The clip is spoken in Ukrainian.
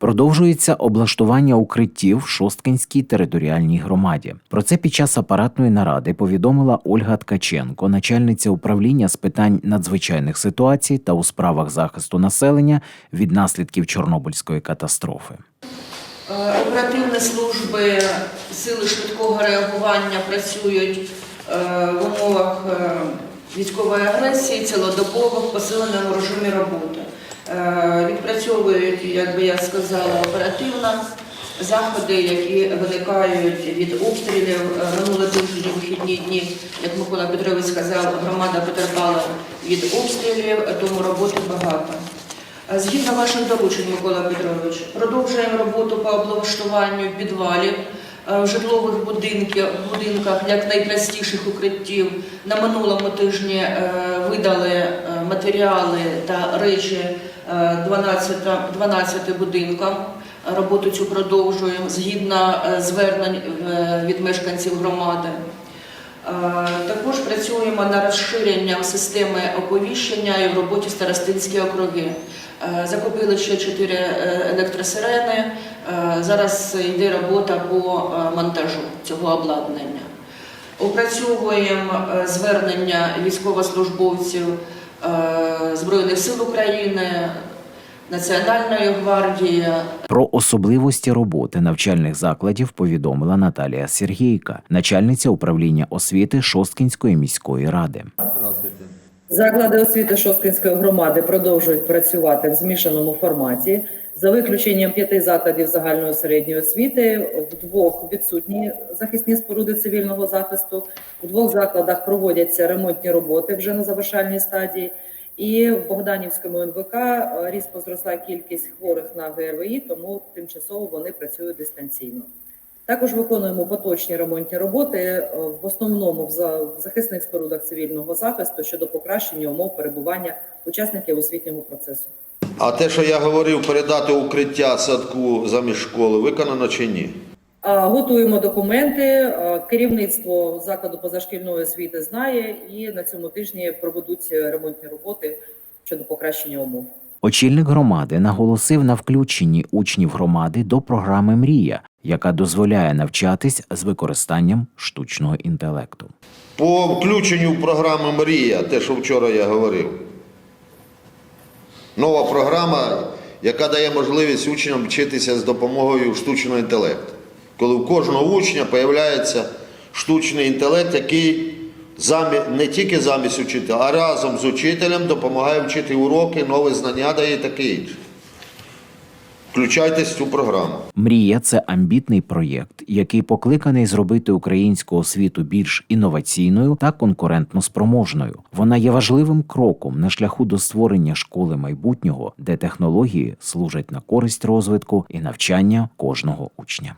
Продовжується облаштування укриттів в Шосткинській територіальній громаді. Про це під час апаратної наради повідомила Ольга Ткаченко, начальниця управління з питань надзвичайних ситуацій та у справах захисту населення від наслідків Чорнобильської катастрофи. Е, Оперативні служби сили швидкого реагування працюють е, в умовах е, військової агресії, цілодобово в посиленому режимі роботи. Е, Відпрацьовують, як би я сказала, оперативно заходи, які виникають від обстрілів. Е, Минулі тижні вихідні дні, як Микола Петрович сказав, громада потерпала від обстрілів, тому роботи багато. Згідно ваших доручень, Микола Петрович, продовжуємо роботу по облаштуванню підвалів е, в житлових будинків, будинках як найпростіших укриттів. На минулому тижні е, видали е, матеріали та речі е, 12, 12 будинкам. Роботу цю продовжуємо згідно е, звернень е, від мешканців громади. Е, Також працюємо над розширенням системи оповіщення і в роботі старостинські округи. Е, Закупили ще чотири е, електросирени. Е, Зараз йде робота по е, монтажу цього обладнання. Опрацьовуємо е, звернення військовослужбовців е, Збройних сил України, Національної гвардії, Про особливості роботи навчальних закладів повідомила Наталія Сергійка, начальниця управління освіти Шосткінської міської ради. Здравствуйте. Заклади освіти Шосткінської громади продовжують працювати в змішаному форматі. За виключенням п'яти закладів загальної середньої освіти, в двох відсутні захисні споруди цивільного захисту, у двох закладах проводяться ремонтні роботи вже на завершальній стадії. І в Богданівському НВК е, різко зросла кількість хворих на ГРВІ, тому тимчасово вони працюють дистанційно. Також виконуємо поточні ремонтні роботи е, в основному в захисних спорудах цивільного захисту щодо покращення умов перебування учасників освітнього процесу. А те, що я говорив, передати укриття садку замість школи, виконано чи ні? Готуємо документи. Керівництво закладу позашкільної освіти знає, і на цьому тижні проведуть ремонтні роботи щодо покращення умов. Очільник громади наголосив на включенні учнів громади до програми Мрія, яка дозволяє навчатись з використанням штучного інтелекту. По включенню в програму Мрія, те, що вчора я говорив. Нова програма, яка дає можливість учням вчитися з допомогою штучного інтелекту. Коли у кожного учня з'являється штучний інтелект, який замі... не тільки замість учителя, а разом з учителем допомагає вчити уроки, нові знання дає таке інше. Включайтесь в цю програму. Мрія це амбітний проєкт, який покликаний зробити українську освіту більш інноваційною та конкурентно спроможною. Вона є важливим кроком на шляху до створення школи майбутнього, де технології служать на користь розвитку і навчання кожного учня.